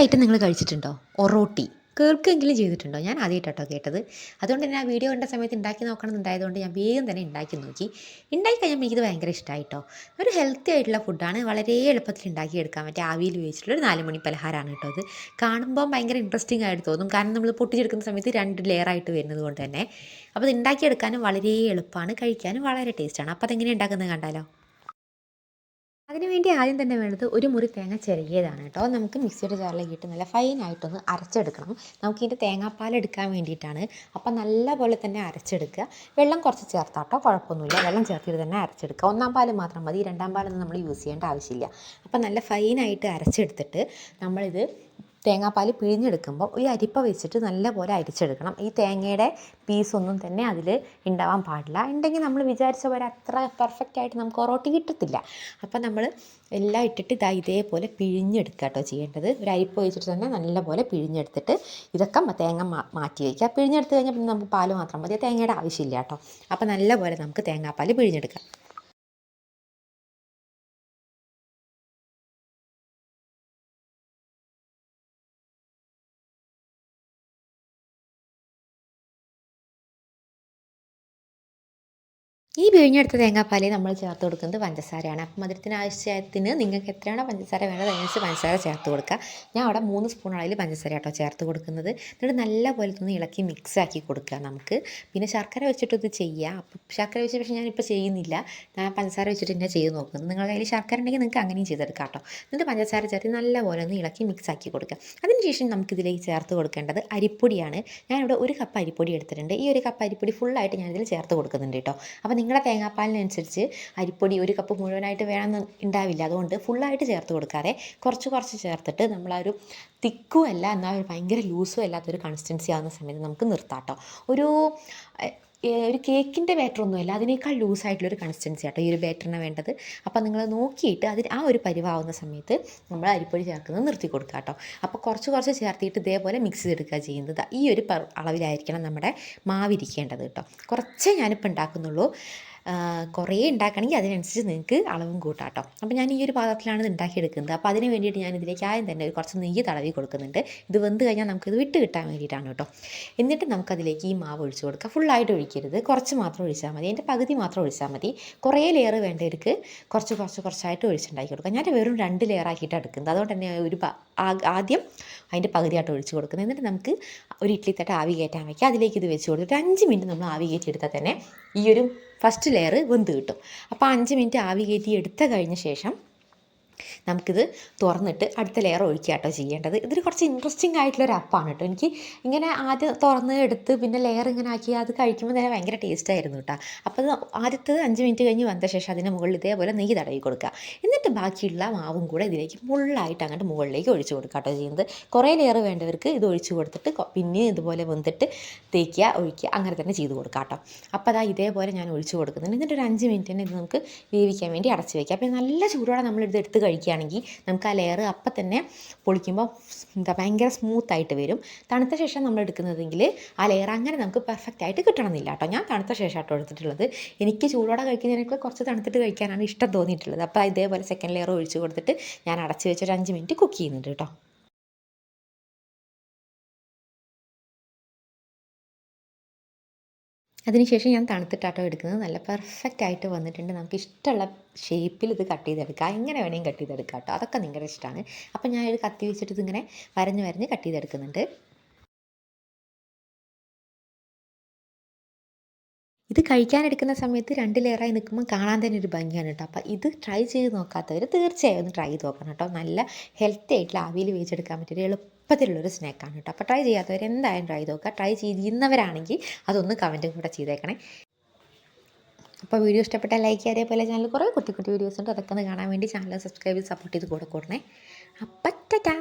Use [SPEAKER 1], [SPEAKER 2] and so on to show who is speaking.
[SPEAKER 1] Item നിങ്ങൾ കഴിച്ചിട്ടുണ്ടോ? ഒറോട്ടി കേൾക്കെങ്കിലും ചെയ്തിട്ടുണ്ടോ? ഞാൻ ആദ്യമായിട്ടോ കേട്ടത്. അതുകൊണ്ട് തന്നെ ആ വീഡിയോ കണ്ട സമയത്ത് ഉണ്ടാക്കി നോക്കണം എന്നുണ്ടായതുകൊണ്ട് ഞാൻ വേഗം തന്നെ ഉണ്ടാക്കി നോക്കി. ഉണ്ടാക്കി കഴിഞ്ഞപ്പോൾ എനിക്കിത് ഭയങ്കര ഇഷ്ടമായിട്ടോ ഒരു ഹെൽത്തി ആയിട്ടുള്ള ഫുഡാണ് വളരെ എളുപ്പത്തിൽ ഉണ്ടാക്കിയെടുക്കാൻ പറ്റിയ ആവിയിൽ ഉപയോഗിച്ചിട്ടുള്ള ഒരു നാലുമണി പലഹാരമാണ് കേട്ടോ അത് കാണുമ്പോൾ ഭയങ്കര ഇൻട്രസ്റ്റിംഗ് ആയിട്ട് തോന്നും. കാരണം നമ്മൾ പൊട്ടിച്ചെടുക്കുന്ന സമയത്ത് രണ്ട് ലെയർ ആയിട്ട് വരുന്നത് കൊണ്ട് തന്നെ. അപ്പോൾ ഇത് ഉണ്ടാക്കിയെടുക്കാനും വളരെ എളുപ്പമാണ്. കഴിക്കാനും വളരെ ടേസ്റ്റാണ് അപ്പോൾ അതെങ്ങനെ ഉണ്ടാക്കുന്നത് കണ്ടാലോ? അതിനുവേണ്ടി ആദ്യം തന്നെ വേണ്ടത് ഒരു മുറി തേങ്ങ ചെറിയതാണ് കേട്ടോ. നമുക്ക് മിക്സിയുടെ ജാറിലേക്ക് ഇട്ട് നല്ല ഫൈനായിട്ടൊന്ന് അരച്ചെടുക്കണം. നമുക്ക് ഇതിന്റെ തേങ്ങാപ്പാൽ എടുക്കാൻ വേണ്ടിയിട്ടാണ്. അപ്പം നല്ല പോലെ തന്നെ അരച്ചെടുക്കുക. വെള്ളം കുറച്ച് ചേർത്താട്ടോ കുഴപ്പമൊന്നുമില്ല. വെള്ളം ചേർത്തിട്ട് തന്നെ അരച്ചെടുക്കുക. ഒന്നാം പാൽ മാത്രം മതി. രണ്ടാം പാലൊന്നും നമ്മൾ യൂസ് ചെയ്യേണ്ട ആവശ്യമില്ല. അപ്പം നല്ല ഫൈനായിട്ട് അരച്ചെടുത്തിട്ട് നമ്മളിത് തേങ്ങാപ്പാൽ പിഴിഞ്ഞെടുക്കുമ്പോൾ ഈ അരിപ്പ വെച്ചിട്ട് നല്ലപോലെ അരിച്ചെടുക്കണം. ഈ തേങ്ങയുടെ പീസൊന്നും തന്നെ അതിൽ ഉണ്ടാവാൻ പാടില്ല. ഉണ്ടെങ്കിൽ നമ്മൾ വിചാരിച്ച പോലെ അത്ര പെർഫെക്റ്റ് ആയിട്ട് നമുക്ക് ഒറോട്ടി കിട്ടത്തില്ല. അപ്പം നമ്മൾ എല്ലാം ഇട്ടിട്ട് ഇതാ ഇതേപോലെ പിഴിഞ്ഞെടുക്കുക കേട്ടോ ചെയ്യേണ്ടത്. ഒരു അരിപ്പ വെച്ചിട്ട് തന്നെ നല്ലപോലെ പിഴിഞ്ഞെടുത്തിട്ട് ഇതൊക്കെ തേങ്ങ മാറ്റി വയ്ക്കുക പിഴിഞ്ഞെടുത്ത് കഴിഞ്ഞാൽ പിന്നെ നമുക്ക് പാൽ മാത്രം മതി. തേങ്ങയുടെ ആവശ്യമില്ല കേട്ടോ അപ്പം നല്ലപോലെ നമുക്ക് തേങ്ങാപ്പാൽ പിഴിഞ്ഞെടുക്കാം. ഈ പിഴിഞ്ഞെടുത്ത തേങ്ങാപ്പാലിൽ നമ്മൾ ചേർത്ത് കൊടുക്കുന്നത് പഞ്ചസാരയാണ്. അപ്പം മധുരത്തിന് ആവശ്യത്തിന് നിങ്ങൾക്ക് എത്രയാണോ പഞ്ചസാര വേണ്ടത് അതിനനുസരിച്ച് പഞ്ചസാര ചേർത്ത് കൊടുക്കുക. ഞാൻ അവിടെ മൂന്ന് സ്പൂൺ അളവിൽ പഞ്ചസാര കേട്ടോ ചേർത്ത് കൊടുക്കുന്നത്. എന്നിട്ട് നല്ല പോലെ തന്നെ ഇളക്കി മിക്സ് ആക്കി കൊടുക്കുക നമുക്ക്. പിന്നെ ശർക്കര വെച്ചിട്ട് ഇത് ചെയ്യുക. അപ്പം ശർക്കര വെച്ച് പക്ഷേ ഞാനിപ്പോൾ ചെയ്യുന്നില്ല. ഞാൻ പഞ്ചസാര വെച്ചിട്ട് തന്നെ ചെയ്ത് നോക്കുന്നത്. നിങ്ങളുടെ കയ്യിൽ ശർക്കര ഉണ്ടെങ്കിൽ നിങ്ങൾക്ക് അങ്ങനെയും ചെയ്തെടുക്കാം കേട്ടോ. എന്നിട്ട് പഞ്ചസാര ചേർത്ത് നല്ല പോലെ ഒന്ന് ഇളക്കി മിക്സ് ആക്കി കൊടുക്കുക. അതിനുശേഷം നമുക്കിതിലേക്ക് ചേർത്ത് കൊടുക്കേണ്ടത് അരിപ്പൊടിയാണ്. ഞാനിവിടെ ഒരു കപ്പ് അരിപ്പൊടി എടുത്തിട്ടുണ്ട്. ഈ ഒരു കപ്പ് അരിപ്പൊടി ഫുള്ളായിട്ട് ഞാനിതിൽ ചേർത്ത് കൊടുക്കുന്നുണ്ട് കേട്ടോ. അപ്പോൾ നിങ്ങളുടെ തേങ്ങാപ്പാലിനനുസരിച്ച് അരിപ്പൊടി ഒരു കപ്പ് മുഴുവനായിട്ട് വേണമെന്ന് ഉണ്ടാവില്ല. അതുകൊണ്ട് ഫുള്ളായിട്ട് ചേർത്ത് കൊടുക്കാതെ കുറച്ച് കുറച്ച് ചേർത്തിട്ട് നമ്മൾ ആ ഒരു തിക്കും അല്ല എന്നാൽ ഭയങ്കര ലൂസും അല്ലാത്തൊരു കൺസിസ്റ്റൻസി ആകുന്ന സമയത്ത് നമുക്ക് നിർത്താം കേട്ടോ ഒരു ഒരു കേക്കിന്റെ ബാറ്ററൊന്നുമല്ല. അതിനേക്കാൾ ലൂസായിട്ടുള്ളൊരു കൺസിസ്റ്റൻസി ആട്ടോ ഈ ഒരു ബാറ്ററിന് വേണ്ടത്. അപ്പോൾ നിങ്ങൾ നോക്കിയിട്ട് അതിന് ആ ഒരു പരിവാവുന്ന സമയത്ത് നമ്മൾ അരിപ്പൊടി ചേർക്കുന്നത് നിർത്തി കൊടുക്കുക കേട്ടോ അപ്പോൾ കുറച്ച് കുറച്ച് ചേർത്തിട്ട് ഇതേപോലെ മിക്സ് ചെയ്തെടുക്കുക ചെയ്യുന്നത് ഈ ഒരു അളവിലായിരിക്കണം നമ്മുടെ മാവിരിക്കേണ്ടത് കേട്ടോ കുറച്ചേ ഞാനിപ്പോൾ ഉണ്ടാക്കുന്നുള്ളൂ. കുറേ ഉണ്ടാക്കണമെങ്കിൽ അതിനനുസരിച്ച് നിങ്ങൾക്ക് അളവും കൂട്ടാം കേട്ടോ. അപ്പോൾ ഞാൻ ഈ ഒരു പാത്രത്തിലാണ് ഇത് ഉണ്ടാക്കിയെടുക്കുന്നത്. അപ്പോൾ അതിന് വേണ്ടിയിട്ട് ഞാൻ ഇതിലേക്ക് ആദ്യം തന്നെ ഒരു കുറച്ച് നെയ്യ് തടവി കൊടുക്കുന്നുണ്ട്. ഇത് വെന്ത് കഴിഞ്ഞാൽ നമുക്കിത് വിട്ട് കിട്ടാൻ വേണ്ടിയിട്ടാണ് കേട്ടോ. എന്നിട്ട് നമുക്കതിലേക്ക് ഈ മാവ് ഒഴിച്ച് കൊടുക്കുക ഫുള്ളായിട്ട് ഒഴിക്കരുത്. കുറച്ച് മാത്രം ഒഴിച്ചാൽ മതി. എന്റെ പകുതി മാത്രം ഒഴിച്ചാൽ മതി. കുറേ ലെയർ വേണ്ടവർക്ക് കുറച്ച് കുറച്ച് കുറച്ചായിട്ട് ഒഴിച്ചുണ്ടാക്കി കൊടുക്കുക ഞാൻ വെറും രണ്ട് ലെയർ ആക്കിയിട്ട് എടുക്കുന്നത്. അതുകൊണ്ട് തന്നെ ഒരു ആദ്യം അതിന്റെ പകുതിയായിട്ട് ഒഴിച്ച് കൊടുക്കുന്നത്. എന്നിട്ട് നമുക്ക് ഒരു ഇഡ്ഡലി തട്ട് ആവി കയറ്റാൻ വയ്ക്കുക അതിലേക്ക് ഇത് വെച്ച് കൊടുത്തിട്ട് അഞ്ച് മിനിറ്റ് നമ്മൾ ആവി കയറ്റി എടുത്താൽ തന്നെ ഈ ഒരു ഫസ്റ്റ് ലെയർ വെന്ത് കിട്ടും. അപ്പോൾ അഞ്ച് മിനിറ്റ് ആവി കയറ്റി എടുത്ത കഴിഞ്ഞ ശേഷം നമുക്കിത് തുറന്നിട്ട് അടുത്ത ലെയർ ഒഴിക്കുക കേട്ടോ ചെയ്യേണ്ടത്. ഇതൊരു കുറച്ച് ഇൻട്രസ്റ്റിംഗ് ആയിട്ടുള്ള ഒരു അപ്പാണ് കേട്ടോ. എനിക്ക് ഇങ്ങനെ ആദ്യം തുറന്ന് എടുത്ത് പിന്നെ ലെയർ ഇങ്ങനെ ആക്കി അത് കഴിക്കുമ്പോൾ തന്നെ ഭയങ്കര ടേസ്റ്റ് ആയിരുന്നു കേട്ടോ. അപ്പോൾ ആദ്യത്തെ അഞ്ച് മിനിറ്റ് കഴിഞ്ഞ് വന്ന ശേഷം അതിന് മുകളിൽ ഇതേപോലെ നെയ്യ് തടവി കൊടുക്കുക. എന്നിട്ട് ബാക്കിയുള്ള മാവും കൂടെ ഇതിലേക്ക് മുള്ളായിട്ട് അങ്ങോട്ട് മുകളിലേക്ക് ഒഴിച്ചു കൊടുക്കുക കേട്ടോ ചെയ്യുന്നത്. കുറേ ലെയർ വേണ്ടവർക്ക് ഇത് ഒഴിച്ച് കൊടുത്തിട്ട് പിന്നെ ഇതുപോലെ വെന്തിട്ട് തേക്കുക ഒഴിക്കുക അങ്ങനെ തന്നെ ചെയ്ത് കൊടുക്കുക കേട്ടോ. അപ്പോൾ അതാ ഇതേപോലെ ഞാൻ ഒഴിച്ച് കൊടുക്കുന്നുണ്ട്. എന്നിട്ട് ഒരു അഞ്ച് മിനിറ്റ് തന്നെ ഇത് നമുക്ക് വേവിക്കാൻ വേണ്ടി അടച്ച് വയ്ക്കുക അപ്പോൾ നല്ല ചൂടോടെ നമ്മളിത് എടുത്ത് കഴിക്കുകയാണെങ്കിൽ നമുക്ക് ആ ലെയർ അപ്പം തന്നെ പൊളിക്കുമ്പോൾ എന്താ ഭയങ്കര സ്മൂത്തായിട്ട് വരും. തണുത്ത ശേഷം നമ്മൾ എടുക്കുന്നതെങ്കിൽ ആ ലെയർ അങ്ങനെ നമുക്ക് പെർഫെക്റ്റ് ആയിട്ട് കിട്ടണമെന്നില്ല കേട്ടോ. ഞാൻ തണുത്ത ശേഷം കേട്ടോ എടുത്തിട്ടുള്ളത്. എനിക്ക് ചൂടോടെ കഴിക്കുന്നതിനേക്കാൾ കുറച്ച് തണുത്തിട്ട് കഴിക്കാനാണ് ഇഷ്ടം തോന്നിയിട്ടുള്ളത്. അപ്പോൾ ഇതേപോലെ സെക്കൻഡ് ലെയർ ഒഴിച്ച് കൊടുത്തിട്ട് ഞാൻ അടച്ച് വെച്ച് ഒരു അഞ്ച് മിനിറ്റ് കുക്ക് ചെയ്യുന്നുണ്ട് കേട്ടോ. അതിനുശേഷം ഞാൻ തണുത്തിട്ടാട്ടോ എടുക്കുന്നത്. നല്ല പെർഫെക്റ്റ് ആയിട്ട് വന്നിട്ടുണ്ട്. നമുക്ക് ഇഷ്ടമുള്ള ഷേപ്പിൽ ഇത് കട്ട് ചെയ്തെടുക്കാം. എങ്ങനെ വേണമെങ്കിലും കട്ട് ചെയ്തെടുക്കാം കേട്ടോ അതൊക്കെ നിങ്ങളുടെ ഇഷ്ടമാണ് അപ്പം ഞാൻ ഒരു കത്തി വെച്ചിട്ട് ഇതിങ്ങനെ വരഞ്ഞ് വരഞ്ഞ് കട്ട് ചെയ്തെടുക്കുന്നുണ്ട്. ഇത് കഴിക്കാനെടുക്കുന്ന സമയത്ത് രണ്ട് ലെയറായി നിൽക്കുമ്പോൾ കാണാൻ തന്നെ ഒരു ഭംഗിയാണ് കേട്ടോ അപ്പോൾ ഇത് ട്രൈ ചെയ്ത് നോക്കാത്തവർ തീർച്ചയായും ഒന്ന് ട്രൈ ചെയ്ത് നോക്കണം കേട്ടോ നല്ല ഹെൽത്തി ആയിട്ടുള്ള ആവിയിൽ വേവിച്ചെടുക്കാൻ പറ്റിയ എളുപ്പത്തിലുള്ളൊരു സ്നാക്കാണ് കേട്ടോ. അപ്പോൾ ട്രൈ ചെയ്യാത്തവർ എന്തായാലും ട്രൈ നോക്കുക. ട്രൈ ചെയ്യുന്നവരാണെങ്കിൽ അതൊന്ന് കമന്റും കൂടെ ചെയ്തേക്കണേ. അപ്പോൾ വീഡിയോ ഇഷ്ടപ്പെട്ടാൽ ലൈക്ക് ചെയ്യുക. അതേപോലെ ചാനൽ കുറേ കുട്ടി കുട്ടി വീഡിയോസ് ഉണ്ട്. അതൊക്കെ ഒന്ന് കാണാൻ വേണ്ടി ചാനൽ സബ്സ്ക്രൈബ് ചെയ്ത് സപ്പോർട്ട് ചെയ്ത് കൂടെ കൂടണേ. അപ്പം ടാറ്റാ